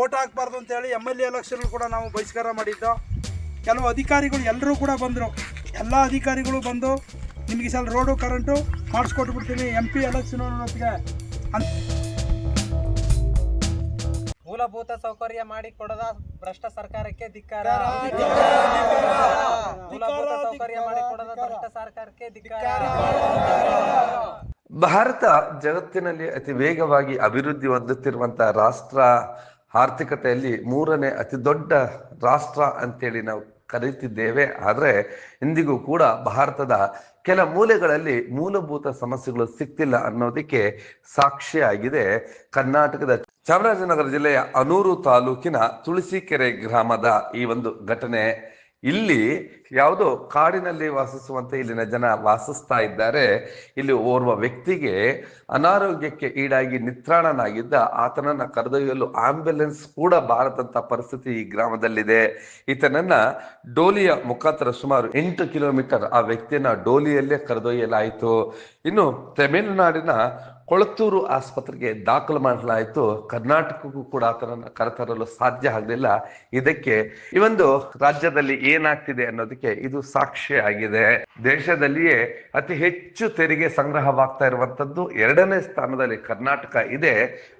Vote ಹಾಕ್ಬಾರ್ದು ಅಂತೇಳಿ M L A election ಕೂಡ ನಾವು ಬಹಿಷ್ಕಾರ ಮಾಡಿದ್ದೋ. ಕೆಲವು ಅಧಿಕಾರಿಗಳು ಎಲ್ಲರೂ ಕೂಡ ಬಂದರು. ಎಲ್ಲ ಅಧಿಕಾರಿಗಳು ಬಂದು ನಿಮಗೆ ಸಲ ರೋಡು ಕರೆಂಟು ಮಾಡಿಸ್ಕೊಟ್ಟು ಬಿಡ್ತೀನಿ ಎಂ ಪಿ ಎಲೆಕ್ಷನ್ ಅನ್ನೋದಕ್ಕೆ ಅಂತ ಮೂಲಭೂತ ಸೌಕರ್ಯ ಮಾಡಿ ಕೊಡದ ಭ್ರಷ್ಟ ಸರ್ಕಾರಕ್ಕೆ ಧಿಕ್ಕಾರ. ಮೂಲಭೂತ ಸೌಕರ್ಯ ಮಾಡಿ ಕೊಡದ ಭ್ರಷ್ಟ ಸರ್ಕಾರಕ್ಕೆ ಧಿಕ್ಕಾರ ಭಾರತ ಜಗತ್ತಿನಲ್ಲಿ ಅತಿ ವೇಗವಾಗಿ ಅಭಿವೃದ್ಧಿ ಹೊಂದುತ್ತಿರುವಂತಹ ರಾಷ್ಟ್ರ ಆರ್ಥಿಕತೆಯಲ್ಲಿ ಮೂರನೇ ಅತಿ ದೊಡ್ಡ ರಾಷ್ಟ್ರ ಅಂತೇಳಿ ನಾವು ಕರೀತಿದ್ದೇವೆ. ಆದರೆ ಇಂದಿಗೂ ಕೂಡ ಭಾರತದ ಕೆಲ ಮೂಲೆಗಳಲ್ಲಿ ಮೂಲಭೂತ ಸಮಸ್ಯೆಗಳು ಸಿಗ್ತಿಲ್ಲ ಅನ್ನೋದಕ್ಕೆ ಸಾಕ್ಷಿಯಾಗಿದೆ. ಕರ್ನಾಟಕದ ಚಾಮರಾಜನಗರ ಜಿಲ್ಲೆಯ ಅನೂರು ತಾಲೂಕಿನ ತುಳಸಿಕೆರೆ ಗ್ರಾಮದ ಈ ಒಂದು ಘಟನೆ. ಇಲ್ಲಿ ಯಾವುದೋ ಕಾಡಿನಲ್ಲಿ ವಾಸಿಸುವಂತೆ ಇಲ್ಲಿನ ಜನ ವಾಸಿಸ್ತಾ ಇದ್ದಾರೆ. ಇಲ್ಲಿ ಓರ್ವ ವ್ಯಕ್ತಿಗೆ ಅನಾರೋಗ್ಯಕ್ಕೆ ಈಡಾಗಿ ನಿತ್ರಾಣನಾಗಿದ್ದ ಆತನನ್ನ ಕರೆದೊಯ್ಯಲು ಆಂಬ್ಯುಲೆನ್ಸ್ ಕೂಡ ಬಾರದಂತ ಪರಿಸ್ಥಿತಿ ಈ ಗ್ರಾಮದಲ್ಲಿದೆ. ಈತನನ್ನ ಡೋಲಿಯ ಮುಖಾಂತರ ಸುಮಾರು ಎಂಟು ಕಿಲೋಮೀಟರ್ ಆ ವ್ಯಕ್ತಿಯನ್ನ ಡೋಲಿಯಲ್ಲೇ ಕರೆದೊಯ್ಯಲಾಯಿತು. ಇನ್ನು ತಮಿಳುನಾಡಿನ ಕೊಳತ್ತೂರು ಆಸ್ಪತ್ರೆಗೆ ದಾಖಲು ಮಾಡಲಾಯಿತು. ಕರ್ನಾಟಕಕ್ಕೂ ಕೂಡ ಆತನನ್ನ ಕರೆತರಲು ಸಾಧ್ಯ ಆಗಲಿಲ್ಲ. ಇದಕ್ಕೆ ಈ ಒಂದು ರಾಜ್ಯದಲ್ಲಿ ಏನಾಗ್ತಿದೆ ಅನ್ನೋದಕ್ಕೆ ಇದು ಸಾಕ್ಷಿ ಆಗಿದೆ. ದೇಶದಲ್ಲಿಯೇ ಅತಿ ಹೆಚ್ಚು ತೆರಿಗೆ ಸಂಗ್ರಹವಾಗ್ತಾ ಇರುವಂತದ್ದು ಎರಡನೇ ಸ್ಥಾನದಲ್ಲಿ ಕರ್ನಾಟಕ ಇದೆ.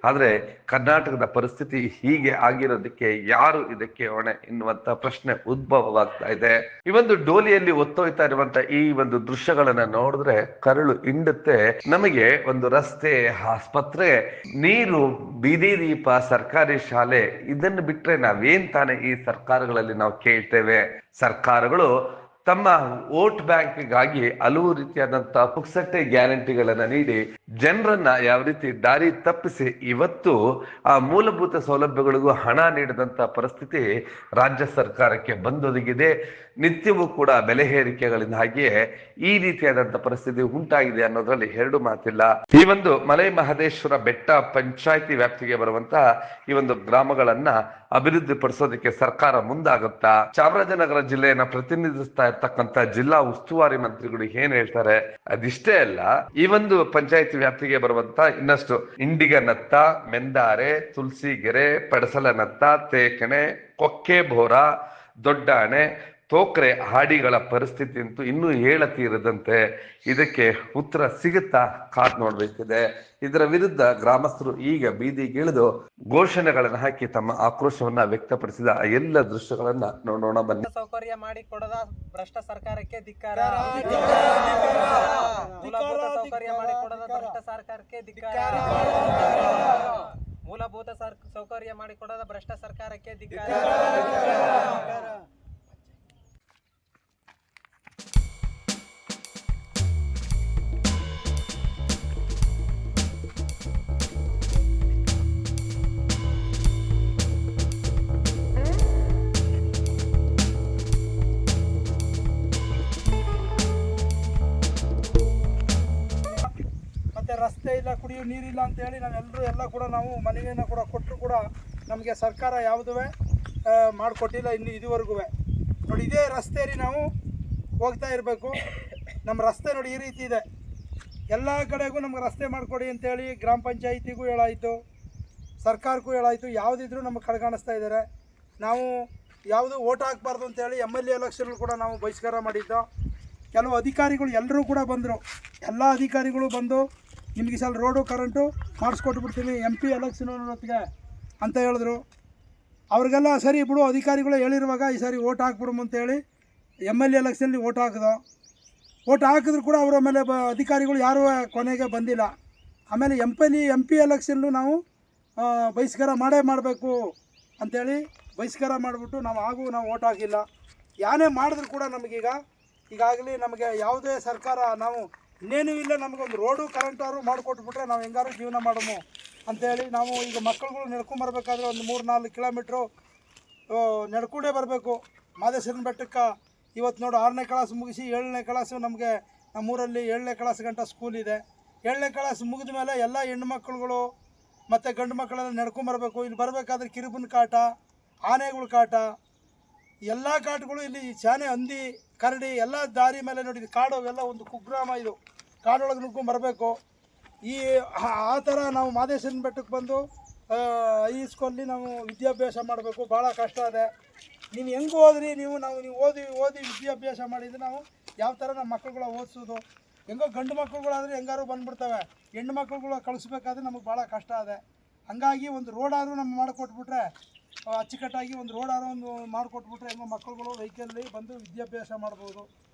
ಆದ್ರೆ ಕರ್ನಾಟಕದ ಪರಿಸ್ಥಿತಿ ಹೀಗೆ ಆಗಿರೋದಕ್ಕೆ ಯಾರು ಇದಕ್ಕೆ ಹೊಣೆ ಎನ್ನುವಂತ ಪ್ರಶ್ನೆ ಉದ್ಭವವಾಗ್ತಾ ಇದೆ. ಈ ಒಂದು ಡೋಲಿಯಲ್ಲಿ ಒತ್ತೊಯ್ತಾ ಇರುವಂತ ಈ ಒಂದು ದೃಶ್ಯಗಳನ್ನ ನೋಡಿದ್ರೆ ಕರಳು ಹಿಂಡುತ್ತೆ. ನಮಗೆ ಒಂದು ರಸ್ತೆ, ಆಸ್ಪತ್ರೆ, ನೀರು, ಬೀದಿ ದೀಪ, ಸರ್ಕಾರಿ ಶಾಲೆ ಇದನ್ನು ಬಿಟ್ರೆ ನಾವೇನ್ ತಾನೇ ಈ ಸರ್ಕಾರಗಳಲ್ಲಿ ನಾವು ಕೇಳ್ತೇವೆ? ಸರ್ಕಾರಗಳು ತಮ್ಮ ವೋಟ್ ಬ್ಯಾಂಕ್ಗಾಗಿ ಹಲವು ರೀತಿಯಾದಂತಹ ಪುಕ್ಸಟ್ಟೆ ಗ್ಯಾರಂಟಿಗಳನ್ನ ನೀಡಿ ಜನರನ್ನ ಯಾವ ರೀತಿ ದಾರಿ ತಪ್ಪಿಸಿ ಇವತ್ತು ಆ ಮೂಲಭೂತ ಸೌಲಭ್ಯಗಳಿಗೂ ಹಣ ನೀಡದಂತ ಪರಿಸ್ಥಿತಿ ರಾಜ್ಯ ಸರ್ಕಾರಕ್ಕೆ ಬಂದೊದಗಿದೆ. ನಿತ್ಯವೂ ಕೂಡ ಬೆಲೆ ಏರಿಕೆಗಳಿಂದಾಗಿಯೇ ಈ ರೀತಿಯಾದಂತ ಪರಿಸ್ಥಿತಿ ಉಂಟಾಗಿದೆ ಅನ್ನೋದ್ರಲ್ಲಿ ಎರಡು ಮಾತಿಲ್ಲ. ಈ ಒಂದು ಮಲೆ ಮಹದೇಶ್ವರ ಬೆಟ್ಟ ಪಂಚಾಯಿತಿ ವ್ಯಾಪ್ತಿಗೆ ಬರುವಂತಹ ಈ ಒಂದು ಗ್ರಾಮಗಳನ್ನ ಅಭಿವೃದ್ಧಿ ಪಡಿಸೋದಕ್ಕೆ ಸರ್ಕಾರ ಮುಂದಾಗುತ್ತಾ? ಚಾಮರಾಜನಗರ ಜಿಲ್ಲೆಯನ್ನ ಪ್ರತಿನಿಧಿಸ್ತಾ ಇರ್ತಕ್ಕಂತ ಜಿಲ್ಲಾ ಉಸ್ತುವಾರಿ ಮಂತ್ರಿಗಳು ಏನ್ ಹೇಳ್ತಾರೆ? ಅದಿಷ್ಟೇ ಅಲ್ಲ, ಈ ಒಂದು ಪಂಚಾಯತ್ ವ್ಯಾಪ್ತಿಗೆ ಬರುವಂತ ಇನ್ನಷ್ಟು ಇಂಡಿಗನತ್ತ ಮೆಂದಾರೆ ತುಳಸಿಗೆರೆ ಪಡಸಲನತ್ತ ತೇಕಣೆ ಕೊಕ್ಕೆಬೋರ ದೊಡ್ಡಾಣೆ ತೋಕ್ರೆ ಹಾಡಿಗಳ ಪರಿಸ್ಥಿತಿ ಅಂತೂ ಇನ್ನೂ ಹೇಳತೀರದಂತೆ ಇದಕ್ಕೆ ಉತ್ತರ ಸಿಗುತ್ತಾ? ಕಾಟ್ ನೋಡ್ಬೇಕಿದೆ. ಇದರ ವಿರುದ್ಧ ಗ್ರಾಮಸ್ಥರು ಈಗ ಬೀದಿಗಿಳಿದು ಘೋಷಣೆಗಳನ್ನು ಹಾಕಿ ತಮ್ಮ ಆಕ್ರೋಶವನ್ನ ವ್ಯಕ್ತಪಡಿಸಿದ ಆ ಎಲ್ಲ ದೃಶ್ಯಗಳನ್ನ ನೋಡೋಣ ಬನ್ನಿ. ಸೌಕರ್ಯ ಮಾಡಿ ಕೊಡದ ಭ್ರಷ್ಟ ಸರ್ಕಾರಕ್ಕೆ ಧಿಕ್ಕಾರ. ಮೂಲಭೂತ ಸೌಕರ್ಯ ಮಾಡಿ ಕೊಡದ ಭ್ರಷ್ಟ ಸರ್ಕಾರಕ್ಕೆ ಧಿಕ್ಕಾರ. ಮೂಲಭೂತ ಸೌಕರ್ಯ ಮಾಡಿ ಕೊಡದ ಭ್ರಷ್ಟ ಸರ್ಕಾರಕ್ಕೆ ಧಿಕ್ಕಾರ. ರಸ್ತೆ ಇಲ್ಲ, ಕುಡಿಯೋ ನೀರಿಲ್ಲ ಅಂತೇಳಿ ನಾವೆಲ್ಲರೂ ಎಲ್ಲ ಕೂಡ ನಾವು ಮನವಿಯನ್ನು ಕೂಡ ಕೊಟ್ಟರು ಕೂಡ ನಮಗೆ ಸರ್ಕಾರ ಯಾವುದೂ ಮಾಡಿಕೊಟ್ಟಿಲ್ಲ ಇನ್ನು ಇದುವರೆಗೂ ನೋಡಿ, ಇದೇ ರಸ್ತೆಯಲ್ಲಿ ನಾವು ಹೋಗ್ತಾ ಇರಬೇಕು. ನಮ್ಮ ರಸ್ತೆ ನೋಡಿ ಈ ರೀತಿ ಇದೆ. ಎಲ್ಲ ಕಡೆಗೂ ನಮ್ಗೆ ರಸ್ತೆ ಮಾಡಿಕೊಡಿ ಅಂತೇಳಿ ಗ್ರಾಮ ಪಂಚಾಯಿತಿಗೂ ಹೇಳಾಯಿತು, ಸರ್ಕಾರಕ್ಕೂ ಹೇಳಾಯಿತು, ಯಾವುದಿದ್ರೂ ನಮಗೆ ಕಡೆಗಾಣಿಸ್ತಾ ಇದ್ದಾರೆ. ನಾವು ಯಾವುದು ಓಟ್ ಹಾಕ್ಬಾರ್ದು ಅಂತೇಳಿ ಎಂ ಎಲ್ ಎ ಕೂಡ ನಾವು ಬಹಿಷ್ಕಾರ ಮಾಡಿದ್ದೋ. ಕೆಲವು ಅಧಿಕಾರಿಗಳು ಎಲ್ಲರೂ ಕೂಡ ಬಂದರು. ಎಲ್ಲ ಅಧಿಕಾರಿಗಳು ಬಂದು ನಿಮಗೆ ಸಲ ರೋಡು ಕರೆಂಟು ಮಾಡಿಸ್ಕೊಟ್ಬಿಡ್ತೀನಿ ಎಂ ಪಿ ಎಲೆಕ್ಷನ್ ಅನ್ನೋತ್ತಿಗೆ ಅಂತ ಹೇಳಿದ್ರು. ಅವ್ರಿಗೆಲ್ಲ ಸರಿ ಬಿಡು, ಅಧಿಕಾರಿಗಳು ಹೇಳಿರುವಾಗ ಈ ಸಾರಿ ಓಟ್ ಹಾಕ್ಬಿಡಮ್ ಅಂತೇಳಿ ಎಂ ಎಲ್ ಎ ಎಲೆಕ್ಷನಲ್ಲಿ ಓಟ್ ಹಾಕಿದೋ ಓಟ್ ಹಾಕಿದ್ರು ಕೂಡ ಅವರ ಮೇಲೆ ಬ, ಅಧಿಕಾರಿಗಳು ಯಾರೂ ಕೊನೆಗೆ ಬಂದಿಲ್ಲ. ಆಮೇಲೆ ಎಂ ಪಿ ಎಂ ಪಿ ಎಲೆಕ್ಷನ್ಲು ನಾವು ಬಹಿಷ್ಕಾರ ಮಾಡೇ ಮಾಡಬೇಕು ಅಂಥೇಳಿ ಬಹಿಷ್ಕಾರ ಮಾಡಿಬಿಟ್ಟು ನಾವು ಹಾಗೂ ನಾವು ಓಟ್ ಹಾಕಿಲ್ಲ. ಯಾನೇ ಮಾಡಿದ್ರು ಕೂಡ ನಮಗೀಗ, ಈಗಾಗಲೇ ನಮಗೆ ಯಾವುದೇ ಸರ್ಕಾರ ನಾವು ಇನ್ನೇನು ಇಲ್ಲ ನಮಗೊಂದು ರೋಡು ಕರೆಂಟಾರು ಮಾಡಿಕೊಟ್ಬಿಟ್ರೆ ನಾವು ಹೆಂಗಾರು ಜೀವನ ಮಾಡಮು ಅಂತೇಳಿ ನಾವು ಈಗ ಮಕ್ಕಳುಗಳು ನಡ್ಕೊಂಬರ್ಬೇಕಾದ್ರೆ ಒಂದು ಮೂರು ನಾಲ್ಕು ಕಿಲೋಮೀಟ್ರು ನಡ್ಕೊಂಡೇ ಬರಬೇಕು. ಮಾದೇಶ್ವರನ ಬೆಟ್ಟಕ್ಕೆ ಇವತ್ತು ನೋಡು ಆರನೇ ಕ್ಲಾಸ್ ಮುಗಿಸಿ ಏಳನೇ ಕ್ಲಾಸು ನಮಗೆ ನಮ್ಮೂರಲ್ಲಿ ಏಳನೇ ಕ್ಲಾಸ್ ಗಂಟ ಸ್ಕೂಲ್ ಇದೆ. ಏಳನೇ ಕ್ಲಾಸ್ ಮುಗಿದ ಮೇಲೆ ಎಲ್ಲ ಹೆಣ್ಮಕ್ಳುಗಳು ಮತ್ತು ಗಂಡು ಮಕ್ಕಳೆಲ್ಲ ನಡ್ಕೊಂಬರ್ಬೇಕು ಇಲ್ಲಿ ಬರಬೇಕಾದ್ರೆ ಕಿರುಬನ ಕಾಟ, ಆನೆಗಳ ಕಾಟ ಎಲ್ಲ ಕಾಡುಗಳು ಇಲ್ಲಿ ಶಾನೆ ಹಂದಿ, ಕರಡಿ, ಎಲ್ಲ ದಾರಿ ಮೇಲೆ ನೋಡಿ ಕಾಡು ಎಲ್ಲ ಒಂದು ಕುಗ್ರಾಮ ಇದು. ಕಾಡೊಳಗೆ ನುಗ್ಕೊಂಡು ಬರಬೇಕು. ಈ, ಆ ಥರ ನಾವು ಮಾದೇಶನ ಬೆಟ್ಟಕ್ಕೆ ಬಂದು ಈ ಸ್ಕೂಲಲ್ಲಿ ನಾವು ವಿದ್ಯಾಭ್ಯಾಸ ಮಾಡಬೇಕು. ಭಾಳ ಕಷ್ಟ ಇದೆ. ನೀವು ಹೆಂಗೆ ಓದ್ರಿ ನೀವು, ನಾವು, ನೀವು ಓದಿ ಓದಿ ವಿದ್ಯಾಭ್ಯಾಸ ಮಾಡಿದ್ರೆ ನಾವು ಯಾವ ಥರ ನಮ್ಮ ಮಕ್ಕಳುಗಳ ಓದಿಸೋದು? ಹೆಂಗೋ ಗಂಡು ಮಕ್ಕಳುಗಳಾದರೆ ಹೆಂಗಾರು ಬಂದುಬಿಡ್ತವೆ. ಹೆಣ್ಣು ಮಕ್ಕಳುಗಳ ಕಳಿಸ್ಬೇಕಾದ್ರೆ ನಮಗೆ ಭಾಳ ಕಷ್ಟ ಇದೆ. ಹಂಗಾಗಿ ಒಂದು ರೋಡಾದರೂ ನಮ್ಗೆ ಮಾಡಿಕೊಟ್ಬಿಟ್ರೆ ಅಚ್ಚುಕಟ್ಟಾಗಿ ಒಂದು ರೋಡಾದ್ರೂ ಒಂದು ಮಾಡಿಕೊಟ್ಬಿಟ್ರೆ ಹೆಂಗೋ ಮಕ್ಕಳುಗಳು ವೆಹಿಕಲ್ಲಿ ಬಂದು ವಿದ್ಯಾಭ್ಯಾಸ ಮಾಡ್ಬೋದು.